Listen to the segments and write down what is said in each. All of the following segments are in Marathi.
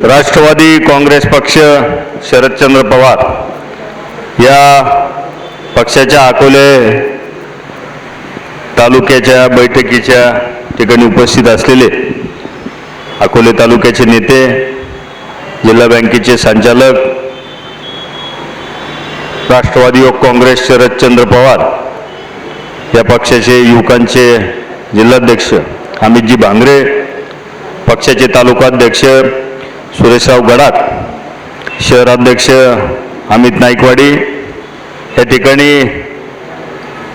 राष्ट्रवादी काँग्रेस पक्ष शरदचंद्र पवार या पक्षाच्या अकोले तालुक्याच्या बैठकीच्या ठिकाणी उपस्थित असलेले अकोले तालुक्याचे नेते जिल्हा बँकेचे संचालक राष्ट्रवादी युवक काँग्रेस शरदचंद्र पवार या पक्षाचे युवकांचे जिल्हाध्यक्ष अमितजी भांगरे पक्षाचे तालुकाध्यक्ष सुरेशराव गडात शहराध्यक्ष अमित नाईकवाडी या ठिकाणी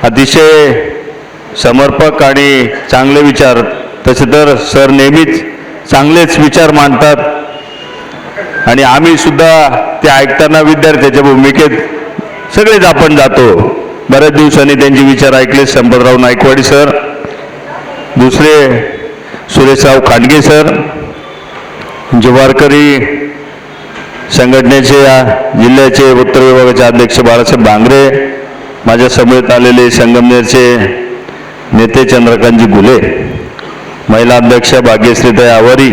अतिशय समर्पक आणि चांगले विचार तसे तर सर नेहमीच चांगलेच विचार मांडतात. आणि आम्हीसुद्धा ते ऐकताना विद्यार्थ्याच्या भूमिकेत सगळेच आपण जातो. बऱ्याच दिवसांनी त्यांचे विचार ऐकले संपतराव नाईकवाडी सर दुसरे सुरेशराव खांडगे सर जे वारकरी संघटनेचे या जिल्ह्याचे उत्तर विभागाचे अध्यक्ष बाळासाहेब भांगरे माझ्या समवेत आलेले संगमनेरचे नेते चंद्रकांतजी गुले महिला अध्यक्ष भाग्यश्रीताई आवारी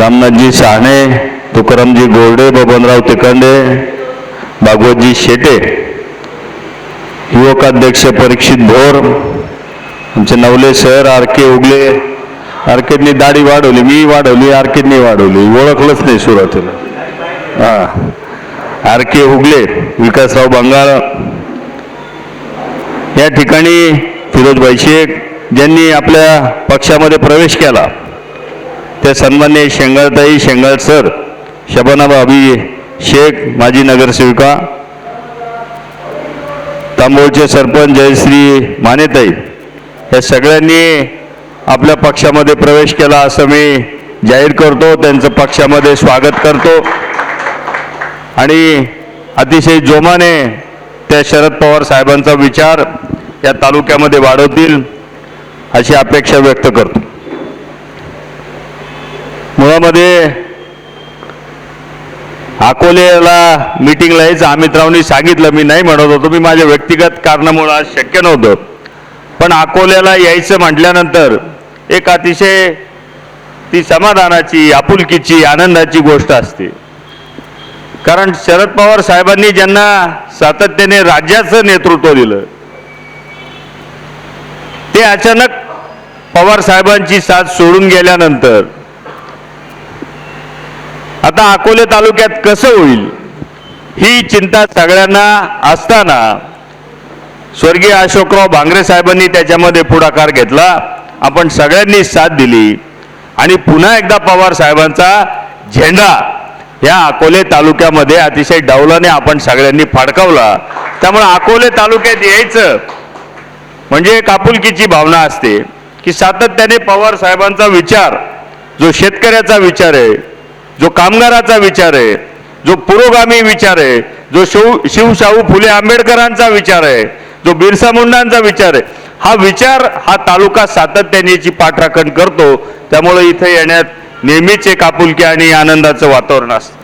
रामनाथजी शहाणे तुकारामजी गोरडे बबनराव तिकंडे भागवतजी शेटे युवकाध्यक्ष परीक्षित भोर आमचे Navale sir R K Ugale आर्केडनी दाढी वाढवली मी वाढवली आर्केडनी वाढवली. ओळखलंच नाही सुरुवातीला. हा. R K Ugale Vikasrao Bangal. या ठिकाणी फिरोजभाई शेख ज्यांनी आपल्या पक्षामध्ये प्रवेश केला. त्या सन्मान्य शेंगाळताई शेंगाळ सर शबाना भाभी शेख माजी नगरसेविका. तांबोळचे सरपंच जयश्री मानेताई. या सगळ्यांनी आपल्या पक्षामध्ये प्रवेश केला असं मी जाहीर करतो. त्यांचं पक्षामध्ये स्वागत करतो. आणि अतिशय जोमाने त्या शरद पवार साहेबांचा विचार या तालुक्यामध्ये वाढवतील अशी अपेक्षा व्यक्त करतो. मुळामध्ये अकोलेला मिटिंगला यायचं अमितरावनी सांगितलं. मी नाही म्हणत होतो. मी माझ्या व्यक्तिगत कारणामुळं आज शक्य नव्हतं. पण अकोल्याला यायचं म्हटल्यानंतर एक अतिशय ती समाधानाची आपुलकीची आनंदाची गोष्ट असते. कारण शरद पवार साहेबांनी ज्यांना सातत्याने राज्याचं नेतृत्व दिलं ते अचानक पवार साहेबांची साथ सोडून गेल्यानंतर आता अकोले तालुक्यात कसं होईल ही चिंता सगळ्यांना असताना स्वर्गीय अशोकराव भांगरे साहेबांनी त्याच्यामध्ये पुढाकार घेतला. आपण सगळ्यांनी साथ दिली. आणि पुन्हा एकदा पवार साहेबांचा झेंडा या अकोले तालुक्यामध्ये अतिशय डौलाने आपण सगळ्यांनी फडकावला. त्यामुळे अकोले तालुक्यात यायचं म्हणजे एक आपुलकीची भावना असते की सातत्याने पवार साहेबांचा विचार जो शेतकऱ्याचा विचार आहे जो कामगाराचा विचार आहे जो पुरोगामी विचार आहे जो शिव शिवशाहू फुले आंबेडकरांचा विचार आहे जो बिरसा मुंडांचा विचार आहे हा विचार हा तालुका सातत्याने याची पाठराखण करतो. त्यामुळे इथे येण्यात नेहमीच एक आपुलकी आणि आनंदाचं वातावरण असतं.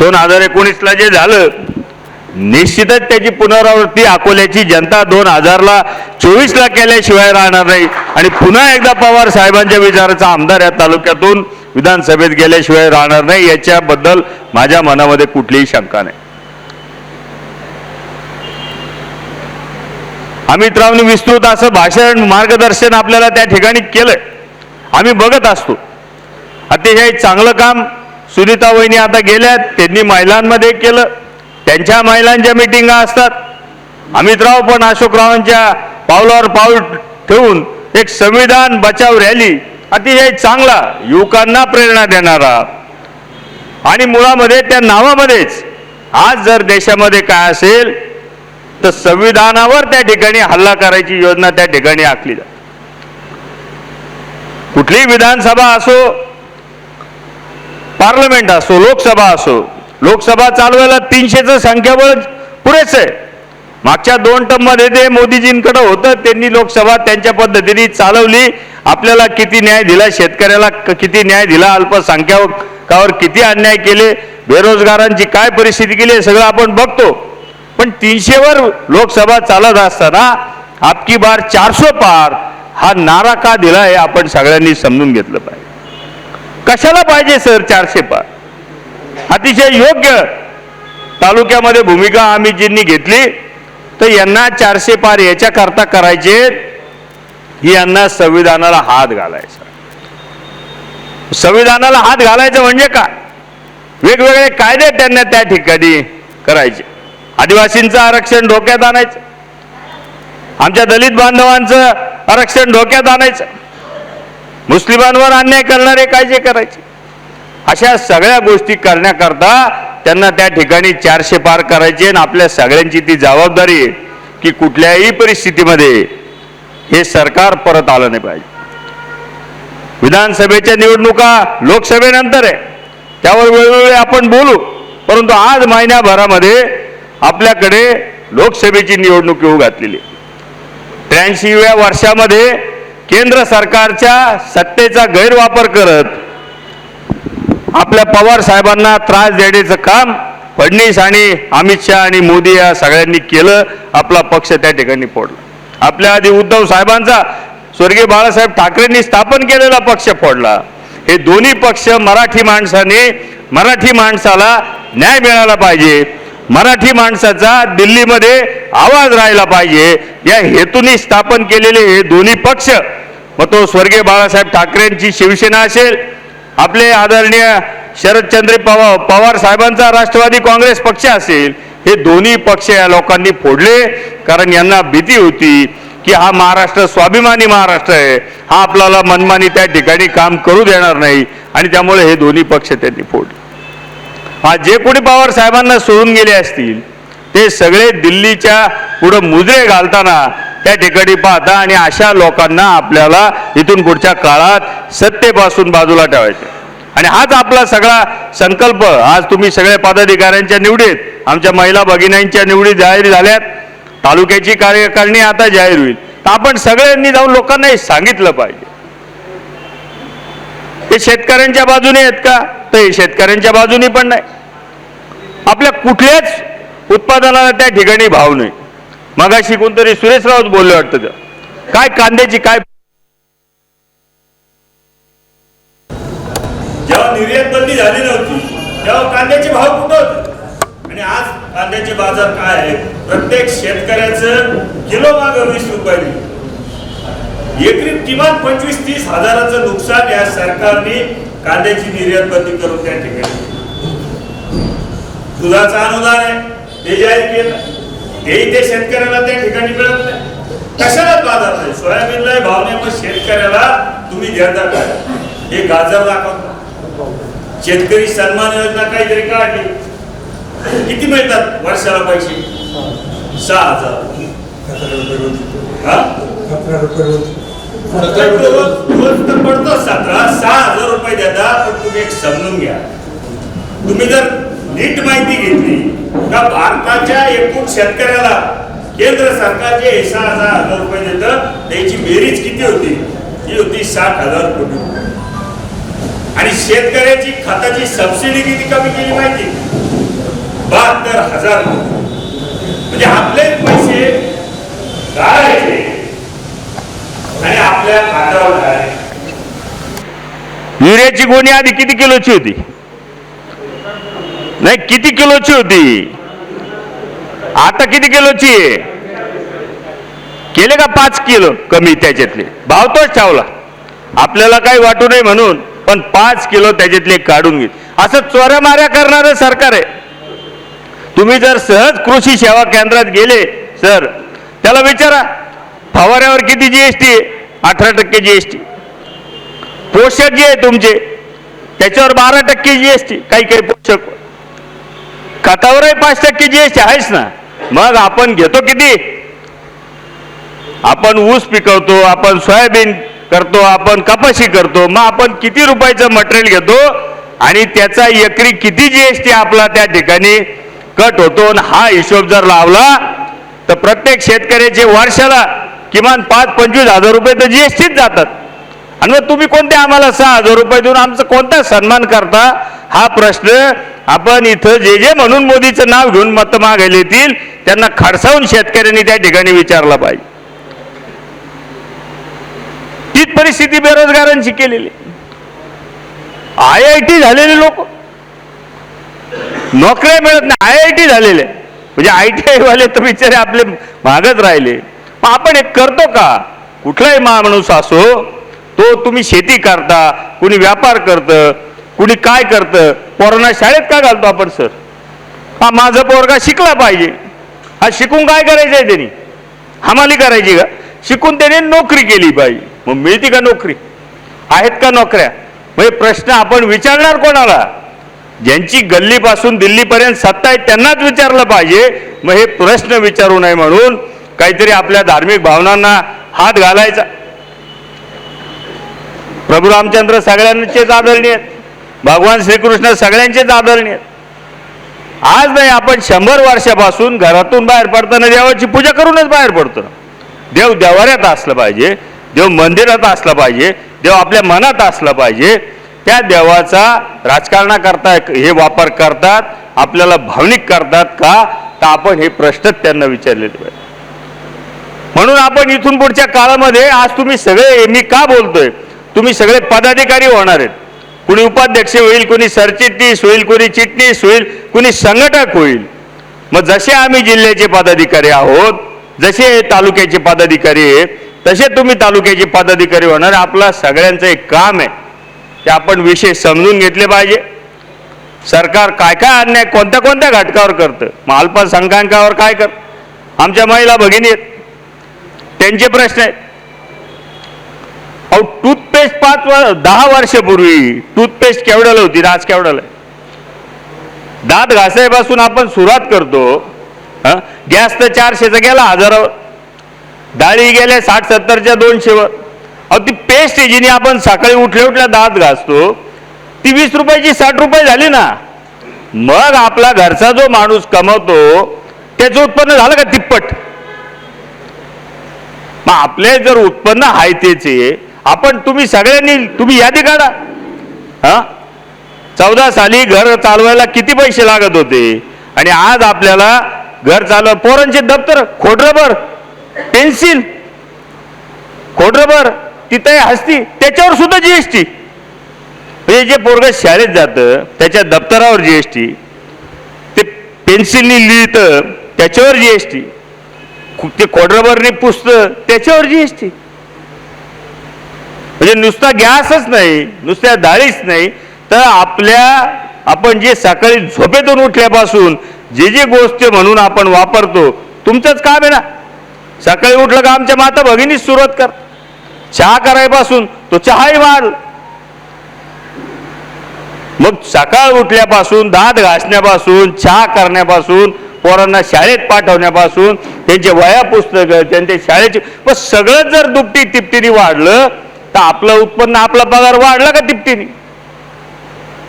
दोन हजार एकोणीसला जे झालं निश्चितच त्याची पुनरावृत्ती अकोल्याची जनता दोन हजारला चोवीसला केल्याशिवाय राहणार नाही. आणि पुन्हा एकदा पवार साहेबांच्या विचाराचा आमदार या तालुक्यातून विधानसभेत गेल्याशिवाय राहणार नाही. याच्याबद्दल माझ्या मनामध्ये कुठलीही शंका नाही. अमितरावनी विस्तृत असं भाषण मार्गदर्शन आपल्याला त्या ठिकाणी केलंय. आम्ही बघत असतो. अतिशय चांगलं काम सुनीता वहिनी आता गेल्यात. त्यांनी महिलांमध्ये केलं. त्यांच्या महिलांच्या मिटिंगा असतात. अमितराव पण अशोकरावांच्या पावलावर पाऊल ठेवून एक संविधान बचाव रॅली अतिशय चांगला युवकांना प्रेरणा देणारा आणि मुळामध्ये त्या नावामध्येच आज जर देशामध्ये काय असेल तर संविधानावर त्या ठिकाणी हल्ला करायची योजना त्या ठिकाणी आखली जाते. कुठलीही विधानसभा असो पार्लमेंट असो लोकसभा असो लोकसभा चालवायला तीनशेचं संख्याबळ पुरेच आहे. मागच्या दोन टर्ममध्ये ते मोदीजींकडे होतं त्यांनी लोकसभा त्यांच्या पद्धतीने चालवली. आपल्याला किती न्याय दिला शेतकऱ्याला किती न्याय दिला अल्पसंख्याकावर किती अन्याय केले बेरोजगारांची काय परिस्थिती केली हे सगळं आपण बघतो. पण तीनशेवर लोकसभा चालत असताना आपकी बार चारशे पार हा नारा का दिला हे आपण सगळ्यांनी समजून घेतलं पाहिजे. कशाला पाहिजे सर चारशे पार? अतिशय योग्य तालुक्यामध्ये भूमिका आम्ही जींनी घेतली तर यांना चारशे पार याच्याकरता करायचे की यांना संविधानाला हात घालायचा. संविधानाला हात घालायचं म्हणजे का वेगवेगळे कायदे त्यांना त्या ठिकाणी करायचे. आदिवासींचं आरक्षण धोक्यात आणायचं. आमच्या दलित बांधवांचं आरक्षण डोक्यात आणायचं. मुस्लिमांवर अन्याय करणारे कायदे करायचे. अशा सगळ्या गोष्टी करण्याकरता त्यांना त्या ठिकाणी चारशे पार करायचे आणि आपल्या सगळ्यांची ती जबाबदारी आहे की कुठल्याही परिस्थितीमध्ये हे सरकार परत आलं नाही पाहिजे. विधानसभेच्या निवडणुका लोकसभेनंतर आहे. त्यावर वेळोवेळी आपण बोलू. परंतु आज महिन्याभरामध्ये आपल्याकडे लोकसभेची निवडणूक येऊ घातलेली. त्र्याऐंशीव्या वर्षामध्ये केंद्र सरकारच्या सत्तेचा गैरवापर करत आपल्या पवार साहेबांना त्रास देण्याचं काम फडणवीस आणि अमित शहा आणि मोदी या सगळ्यांनी केलं आपला पक्ष त्या ठिकाणी फोडला. आपल्या आधी उद्धव साहेबांचा स्वर्गीय बाळासाहेब ठाकरेंनी स्थापन केलेला पक्ष फोडला. हे दोन्ही पक्ष मराठी माणसाने मराठी माणसाला न्याय मिळाला पाहिजे. मराठी माणसाचा दिल्लीमध्ये आवाज राहिला पाहिजे. या हेतूने स्थापन केलेले हे दोन्ही पक्ष मग तो स्वर्गीय बाळासाहेब ठाकरेंची शिवसेना असेल आपले आदरणीय शरदचंद्र पवार पवार साहेबांचा राष्ट्रवादी काँग्रेस पक्ष असेल हे दोन्ही पक्ष या लोकांनी फोडले. कारण यांना भीती होती की हा महाराष्ट्र स्वाभिमानी महाराष्ट्र आहे. हा आपल्याला मनमानी त्या ठिकाणी काम करू देणार नाही. आणि त्यामुळे हे दोन्ही पक्ष त्यांनी फोडले. आज जे कोणी पवार साहेबांना सोडून गेले असतील ते सगळे दिल्लीच्या पुढं मुजरे घालताना त्या ठिकाणी पाहता आणि अशा लोकांना आपल्याला इथून पुढच्या काळात सत्तेपासून बाजूला ठेवायचे. आणि हाच आपला सगळा संकल्प. आज तुम्ही सगळ्या पदाधिकाऱ्यांच्या निवडीत आमच्या महिला भगिनींच्या निवडी जाहीर झाल्यात. तालुक्याची कार्यकारिणी आता जाहीर होईल. तर आपण सगळ्यांनी जाऊन लोकांना हे सांगितलं पाहिजे. हे शेतकऱ्यांच्या बाजूने आहेत का? तर हे शेतकऱ्यांच्या बाजूने पण नाही. आपल्या कुठल्याच उत्पादनाला त्या ठिकाणी भाव नाही. मगाशी कोणतरी सुरेश राऊत बोलले वाटतं काय कांद्याची काय जेव्हा निर्यात बंदी झाली नव्हती तेव्हा कांद्याचे भाव कुठं होते. आणि आज कांद्याचे बाजार काय आहे? प्रत्येक शेतकऱ्याचं किलो माग वीस रुपये एकरी किमान पंचवीस तीस हजाराचं नुकसान या सरकारने कांद्याची निर्यात बंदी करून त्या ठिकाणी दुधाचं अनुदान आहे ते जाहीर केलं. तेही ते शेतकऱ्याला त्या ठिकाणी मिळत नाही. कशाला बाजार नाही? सोयाबीनला भाव नाही मग शेतकऱ्याला तुम्ही देता काय? हे गाजर दाखवता शेतकरी सन्मान योजना काहीतरी काढली. किती मिळतात वर्षाला पैसे? सहा हजार. हा? तर रोज रोज तर पडतो सतरा सहा हजार रुपये देता पण तुम्ही एक समजून घ्या. तुम्ही जर नीट माहिती घेतली तर भारताच्या एकूण शेतकऱ्याला केंद्र सरकार जे सहा हजार हजार रुपये देतं त्याची बेरीज किती होती? ती होती साठ हजार कोटी रुपये. आणि शेतकऱ्याची खताची सबसिडी किती कमी केली माहिती? बहात्तर हजार म्हणजे आपले पैसे काय आणि आपल्या खात्यावर घालायचे युरियाची गोणी आधी किती किलोची होती? नाही किती किलोची होती? आता किती किलोची आहे? केले का पाच किलो कमी त्याच्यातले? भाव तोच ठेवला. आपल्याला काही वाटू नये म्हणून पण पाच किलो त्याच्यातले काढून घे. असं चोऱ्या माऱ्या करणारं सरकार आहे. तुम्ही जर सहज कृषी सेवा केंद्रात गेले सर त्याला विचारा. फवाऱ्यावर किती जी एस आहे? अठरा टक्के जी एस टी. पोषक जे आहे तुमचे त्याच्यावर बारा टक्के जी एस टी. काही काही पोषक. खतावरही पाच टक्के जी एस टी आहेच ना? मग आपण घेतो किती? आपण ऊस पिकवतो आपण सोयाबीन करतो आपण कपाशी करतो मग आपण किती रुपयाचं मटेरियल घेतो? आणि त्याचा एकरी किती जी एस टी आपला त्या ठिकाणी कट होतो? आणि हा हिशोब जर लावला तर प्रत्येक शेतकऱ्याचे वर्षाला किमान पाच पंचवीस हजार रुपये तर जी एस टीच जातात. आणि मग तुम्ही कोणते आम्हाला सहा हजार रुपये देऊन आमचा कोणता सन्मान करता? हा प्रश्न आपण इथं जे जे म्हणून मोदीचं नाव घेऊन मत मागायला येतील त्यांना खडसावून शेतकऱ्यांनी त्या ठिकाणी विचारला पाहिजे. तीच परिस्थिती बेरोजगारांची केलेली. आय आय टी झालेले लोक. नोकऱ्या मिळत नाही आय आय टी झालेले. म्हणजे आय टी आय वाले तर बिचारे आपले मागच राहिले. मग आपण एक करतो का? कुठलाही माणूस असो तो तुम्ही शेती करता कुणी व्यापार करतं कुणी काय करतं पोरांना शाळेत का घालतो आपण सर? हा माझा पोरगा शिकला पाहिजे. हा शिकून काय करायचं आहे त्यांनी? हमाली करायची का? शिकून त्याने नोकरी केली पाहिजे. मग मिळते का नोकरी? आहेत का नोकऱ्या? म्हणजे प्रश्न आपण विचारणार कोणाला? ज्यांची गल्लीपासून दिल्लीपर्यंत सत्ता आहे त्यांनाच विचारलं पाहिजे. मग हे प्रश्न विचारू नये म्हणून काहीतरी आपल्या धार्मिक भावनांना हात घालायचा. प्रभू रामचंद्र सगळ्यांचेच आदरणीय भगवान श्रीकृष्ण सगळ्यांचेच आदरणीय आज नाही आपण शंभर वर्षापासून घरातून बाहेर पडताना देवाची पूजा करूनच बाहेर पडतो. देव देवाऱ्यात असलं पाहिजे देव मंदिरात असलं पाहिजे देव आपल्या मनात असलं पाहिजे. त्या देवाचा राजकारणा करता हे वापर करतात आपल्याला भावनिक करतात का? तर आपण हे प्रश्न त्यांना विचारलेले पाहिजे म्हणून आपण इथून पुढच्या काळामध्ये आज तुम्ही सगळे मी का बोलतोय? तुम्ही सगळे पदाधिकारी होणार आहेत. कुणी उपाध्यक्ष होईल कुणी सरचिटणीस होईल कुणी चिटणीस होईल कुणी संघटक होईल. मग जसे आम्ही जिल्ह्याचे पदाधिकारी आहोत जसे तालुक्याचे पदाधिकारी आहेत तसे तुम्ही तालुक्याचे पदाधिकारी होणार. आपला सगळ्यांचं एक काम आहे ते आपण विषय समजून घेतले पाहिजे. सरकार काय काय अन्याय कोणत्या कोणत्या घटकावर करतं? मग अल्पसंख्याकावर काय कर? आमच्या महिला भगिनी आहेत. त्यांचे प्रश्न आहेत. अहो टूथपेस्ट पाच वर दहा वर्षापूर्वी टूथपेस्ट केवढ्याला होती? आज केवढ्याला दात घासायपासून आपण सुरुवात करतो. गॅस तर चारशेचा गेला हजारावर. डाळी गेल्या साठ सत्तरच्या दोनशेवर. अहो ती पेस्ट आहे जिने आपण सकाळी उठल्या उठल्या दात घासतो ती वीस रुपयाची साठ रुपये झाली ना? मग आपला घरचा जो माणूस कमवतो त्याचं उत्पन्न झालं का तिप्पट? मग आपले जर उत्पन्न आहे त्याचे आपण तुम्ही सगळ्यांनी तुम्ही यादी काढा. हा? चौदा साली घर चालवायला किती पैसे लागत होते? आणि आज आपल्याला घर चालव पोरांचे दप्तर खोडरबर पेन्सिल खोडरबर तिथे हसती त्याच्यावर सुद्धा जीएसटी म्हणजे जे पोरग शाळेत जातं त्याच्या दप्तरावर जीएसटी ते पेन्सिलनी लिहितं त्याच्यावर जीएसटी ते खोडरबरने पुसतं त्याच्यावर जी असते म्हणजे नुसता गॅसच नाही नुसत्या डाळीच नाही तर आपल्या आपण जे सकाळी झोपेतून उठल्यापासून जे जे गोष्ट म्हणून आपण वापरतो तुमचंच काम आहे ना? सकाळी उठलं का आमच्या माता भगिनीच सुरुवात कर. चहा करायपासून तो चहाही वाढ. मग सकाळ उठल्यापासून दात घासण्यापासून चहा करण्यापासून पोरांना शाळेत पाठवण्यापासून त्यांचे वया पुस्तकं त्यांच्या शाळेचे व सगळं जर दुपटी तिपटीने वाढलं तर आपलं उत्पन्न आपला पगार वाढला का तिपटीने?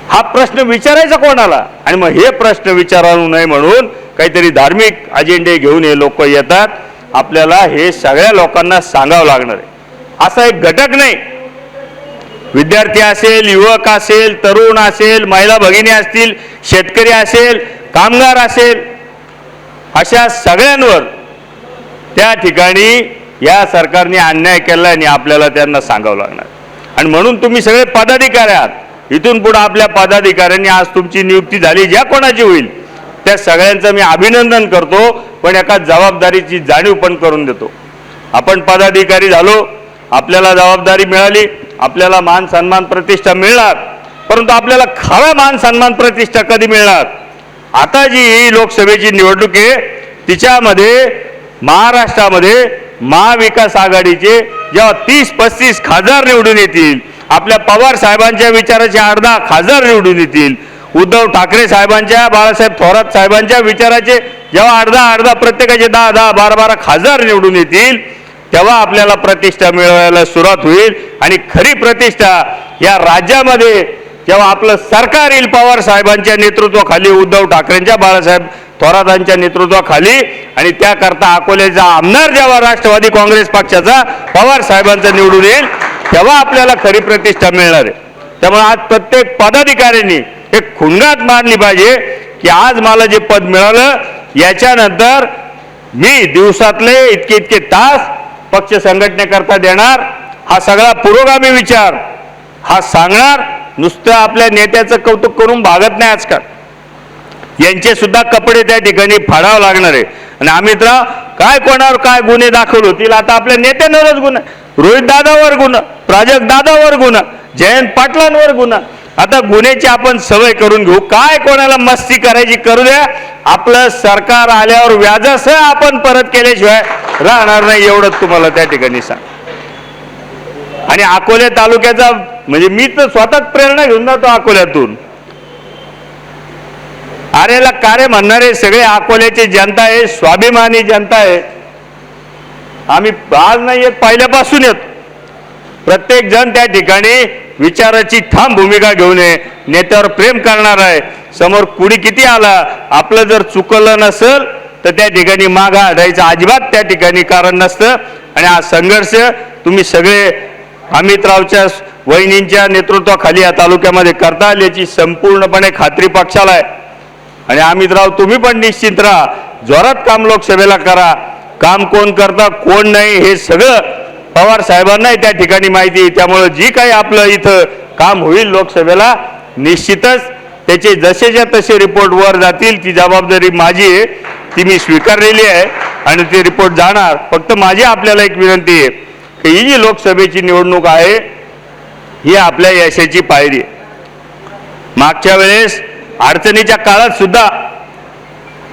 हा प्रश्न विचारायचा कोणाला? आणि मग हे प्रश्न विचारू नये म्हणून काहीतरी धार्मिक अजेंडे घेऊन हे लोक येतात. आपल्याला हे सगळ्या लोकांना सांगावं लागणार आहे. असा एक घटक नाही. विद्यार्थी असेल युवक असेल तरुण असेल महिला भगिनी असतील शेतकरी असेल कामगार असेल अशा सगळ्यांवर त्या ठिकाणी या सरकारने अन्याय केला आणि आपल्याला त्यांना सांगावं लागणार. आणि म्हणून तुम्ही सगळे पदाधिकारी आहात. इथून पुढे आपल्या पदाधिकाऱ्यांनी आज तुमची नियुक्ती झाली ज्या कोणाची होईल त्या सगळ्यांचं मी अभिनंदन करतो पण एका जबाबदारीची जाणीव पण करून देतो. आपण पदाधिकारी झालो आपल्याला जबाबदारी मिळाली आपल्याला मान सन्मान प्रतिष्ठा मिळणार परंतु आपल्याला खरा मान सन्मान प्रतिष्ठा कधी मिळणार? आता जी ही लोकसभेची निवडणूक आहे तिच्यामध्ये महाराष्ट्रामध्ये महाविकास आघाडीचे जेव्हा तीस पस्तीस खासदार निवडून येतील आपल्या पवार साहेबांच्या विचाराचे अर्धा खासदार निवडून येतील उद्धव ठाकरे साहेबांच्या बाळासाहेब थोरात साहेबांच्या विचाराचे जेव्हा अर्धा अर्धा प्रत्येकाचे दहा दहा बारा बारा खासदार निवडून येतील तेव्हा आपल्याला प्रतिष्ठा मिळवायला सुरुवात होईल आणि खरी प्रतिष्ठा या राज्यामध्ये जेव्हा आपलं सरकार येईल पवार साहेबांच्या नेतृत्वाखाली उद्धव ठाकरेंच्या बाळासाहेब थोरातांच्या नेतृत्वाखाली. आणि त्याकरता अकोल्याचा आमदार जेव्हा राष्ट्रवादी काँग्रेस पक्षाचा पवार साहेबांचा निवडून येईल तेव्हा आपल्याला खरी प्रतिष्ठा मिळणार आहे. त्यामुळे आज प्रत्येक पदाधिकाऱ्यांनी एक खुणगात मारली पाहिजे की आज मला जे पद मिळालं याच्यानंतर मी दिवसातले इतके इतके तास पक्ष संघटनेकरता देणार. हा सगळा पुरोगामी विचार हा सांगणार. नुसतं आपल्या नेत्याचं कौतुक करून भागत नाही आजकाल. यांचे सुद्धा कपडे त्या ठिकाणी फाडावं लागणार आहे. आणि अमितराव काय कोणावर काय गुन्हे दाखल होतील? आता आपल्या नेत्यांवरच गुन्हा. रोहित दादावर गुन्हा प्राजक्त दादावर गुन्हा जयंत पाटलांवर गुन्हा. आता गुन्ह्याची आपण सवय करून घेऊ. काय कोणाला मस्ती करायची करू द्या. आपलं सरकार आल्यावर व्याजासह आपण परत केल्याशिवाय राहणार नाही एवढंच तुम्हाला त्या ठिकाणी सांग आणि अकोले तालुक्याचा म्हणजे मी तर स्वतःच प्रेरणा घेऊन जातो अकोल्यातून. आरेला कार्य म्हणणारे सगळे अकोल्याची जनता आहे स्वाभिमानी जनता आहे. आम्ही आज नाही येत पहिल्यापासून येत. प्रत्येक जण त्या ठिकाणी विचाराची ठाम भूमिका घेऊन ये नेत्यावर प्रेम करणार आहे. समोर कुणी किती आला आपलं जर चुकलं नसेल तर त्या ठिकाणी मागा हटायचं अजिबात त्या ठिकाणी कारण नसतं. आणि हा संघर्ष तुम्ही सगळे अमितरावच्या वहिनींच्या नेतृत्वाखाली या तालुक्यामध्ये करता आल्याची संपूर्णपणे खात्री पक्षाला आहे. आणि अमितराव तुम्ही पण निश्चित राहा. जोरात काम लोकसभेला करा. काम कोण करता कोण नाही हे सगळं पवार साहेबांनाही त्या ठिकाणी माहिती त्यामुळं जी काही आपलं इथं काम होईल लोकसभेला निश्चितच त्याचे जसेच्या तसे रिपोर्ट वर जातील. ती जबाबदारी माझी आहे. ती मी स्वीकारलेली आहे. आणि ते रिपोर्ट जाणार. फक्त माझी आपल्याला एक विनंती आहे. की ही जी लोकसभेची निवडणूक आहे ही आपल्या यशाची पायरी. मागच्या वेळेस अडचणीच्या काळात सुद्धा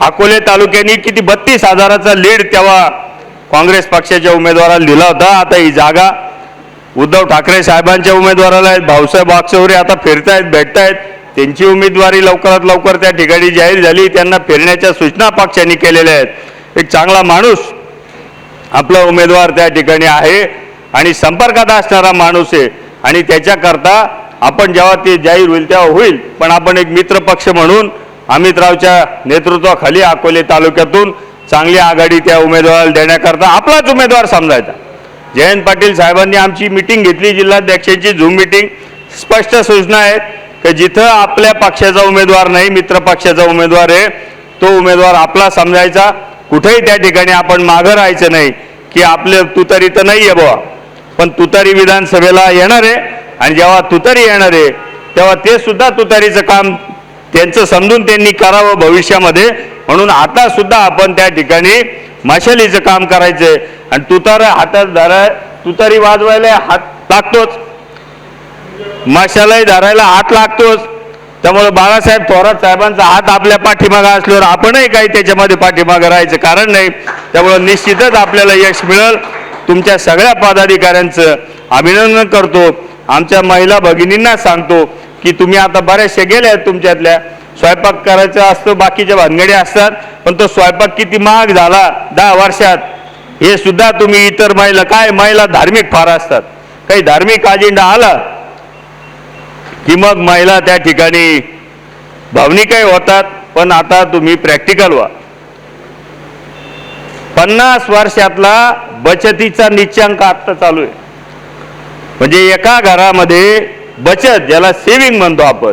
अकोले तालुक्याने किती बत्तीस हजाराचा लीड तेव्हा काँग्रेस पक्षाच्या उमेदवाराला दिला होता. आता ही जागा उद्धव ठाकरे साहेबांच्या उमेदवाराला आहेत. भाऊसाहेब वागचौरे आता फिरतायत भेटतायत. त्यांची उमेदवारी लवकरात लवकर त्या ठिकाणी जाहीर झाली. त्यांना फिरण्याच्या सूचना पक्षांनी केलेल्या आहेत. एक चांगला माणूस आपला उमेदवार त्या ठिकाणी आहे आणि संपर्कात असणारा माणूस आहे. आणि त्याच्याकरता आपण जेव्हा ते जाहीर होईल तेव्हा होईल. पण आपण एक मित्र पक्ष म्हणून अमितरावच्या नेतृत्वाखाली अकोले तालुक्यातून चांगली आघाडी त्या उमेदवाराला देण्याकरता आपलाच उमेदवार समजायचा. जयंत पाटील साहेबांनी आमची मिटिंग घेतली जिल्हाध्यक्षांची झूम मिटिंग. स्पष्ट सूचना आहेत की जिथं आपल्या पक्षाचा उमेदवार नाही मित्र पक्षाचा उमेदवार आहे तो उमेदवार आपला समजायचा. कुठेही त्या ठिकाणी आपण मागं राहायचं नाही की आपलं तुतारी तर नाही आहे बुवा. पण तुतारी विधानसभेला येणार आहे आणि जेव्हा तुतारी येणार आहे तेव्हा ते सुद्धा तुतारीचं काम त्यांचं समजून त्यांनी करावं भविष्यामध्ये. म्हणून आता सुद्धा आपण त्या ठिकाणी माशालीचं काम करायचंय आणि तुतार हातात धराय तुतारी वाजवायला हात लागतोच. माशालाही धरायला हात लागतोच. त्यामुळे बाळासाहेब थोरात साहेबांचा हात आपल्या पाठीमागा असल्यावर आपणही काही त्याच्यामध्ये पाठीमागं राहायचं कारण नाही. त्यामुळं निश्चितच आपल्याला यश मिळेल. तुमच्या सगळ्या पदाधिकाऱ्यांचं अभिनंदन करतो. आमच्या महिला भगिनींना सांगतो की तुम्ही आता बऱ्याचशा गेल्या आहेत तुमच्यातल्या. स्वयंपाक करायचा असतो बाकीच्या भानगडी असतात पण तो स्वयंपाक किती महाग झाला दहा वर्षात. हे सुद्धा तुम्ही इतर महिला काय महिला धार्मिक फार असतात. काही धार्मिक अजेंडा आला की मग महिला त्या ठिकाणी भावनिकही होतात पण आता तुम्ही प्रॅक्टिकल व्हा. पन्नास वर्षातला बचतीचा निच्चांक आत्ता चालू आहे. म्हणजे एका घरामध्ये बचत ज्याला सेविंग म्हणतो आपण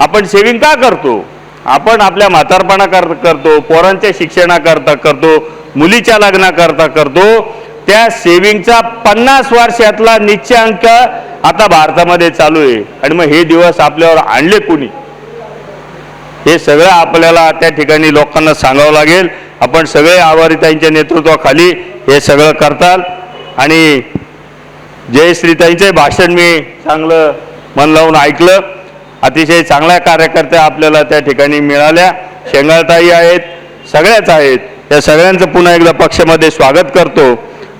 आपण सेविंग का करतो? आपण आपल्या म्हातारपणा कर करतो पोरांच्या शिक्षणाकरता करतो मुलीच्या लग्नाकरता करतो त्या सेविंगचा पन्नास वर्षातला निश्चयांक आता भारतामध्ये चालू आहे. आणि मग हे दिवस आपल्यावर आणले कुणी? हे सगळं आपल्याला त्या ठिकाणी लोकांना सांगावं लागेल. आपण सगळे आवारीताईंच्या नेतृत्वाखाली हे सगळं करताल. आणि जयश्रीताईंचे भाषण मी चांगलं मन लावून ऐकलं. अतिशय चांगल्या कार्यकर्त्या आपल्याला त्या ठिकाणी मिळाल्या. शेंगाळताई आहेत सगळ्याच आहेत. त्या सगळ्यांचं पुन्हा एकदा पक्षामध्ये स्वागत करतो.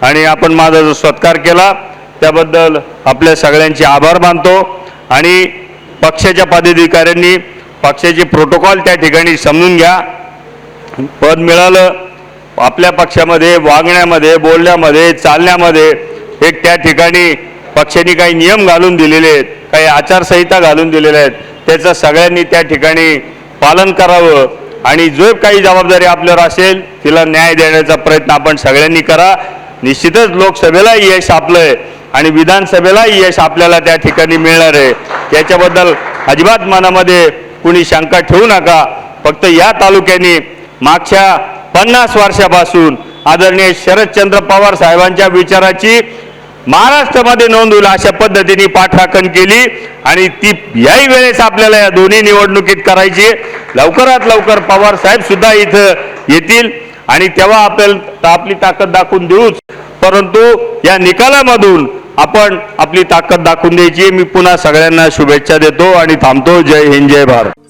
आणि आपण माझा जो सत्कार केला त्याबद्दल आपल्या सगळ्यांचे आभार मानतो. आणि पक्षाच्या पदाधिकाऱ्यांनी पक्षाचे प्रोटोकॉल त्या ठिकाणी समजून घ्या. पद मिळालं आपल्या पक्षामध्ये वागण्यामध्ये बोलण्यामध्ये चालण्यामध्ये एक त्या ठिकाणी पक्षाने काही नियम घालून दिलेले आहेत काही आचारसंहिता घालून दिलेल्या आहेत. त्याचं सगळ्यांनी त्या ठिकाणी पालन करावं आणि जो काही जबाबदारी आपल्यावर असेल तिला न्याय देण्याचा प्रयत्न आपण सगळ्यांनी करा. निश्चितच लोकसभेला यश आपलं आहे आणि विधानसभेलाही यश आपल्याला त्या ठिकाणी मिळणार आहे. याच्याबद्दल अजिबात मनामध्ये कुणी शंका ठेवू नका. फक्त या तालुक्याने मागच्या पन्नास वर्षापासून आदरणीय शरदचंद्र पवार साहेबांच्या विचाराची महाराष्ट्रामध्ये नोंद होईल अशा पद्धतीने पाठराखण केली आणि ती याही वेळेस आपल्याला या दोन्ही निवडणुकीत करायची. लवकरात लवकर पवार साहेब सुद्धा इथं येतील. आणि तेव्हा आपल्याला आपली ताकद दाखवून देऊच. परंतु या निकालामधून आपण आपली ताकद दाखवून द्यायची मी पुन्हा सगळ्यांना शुभेच्छा देतो आणि थांबतो. जय हिंद जय भारत.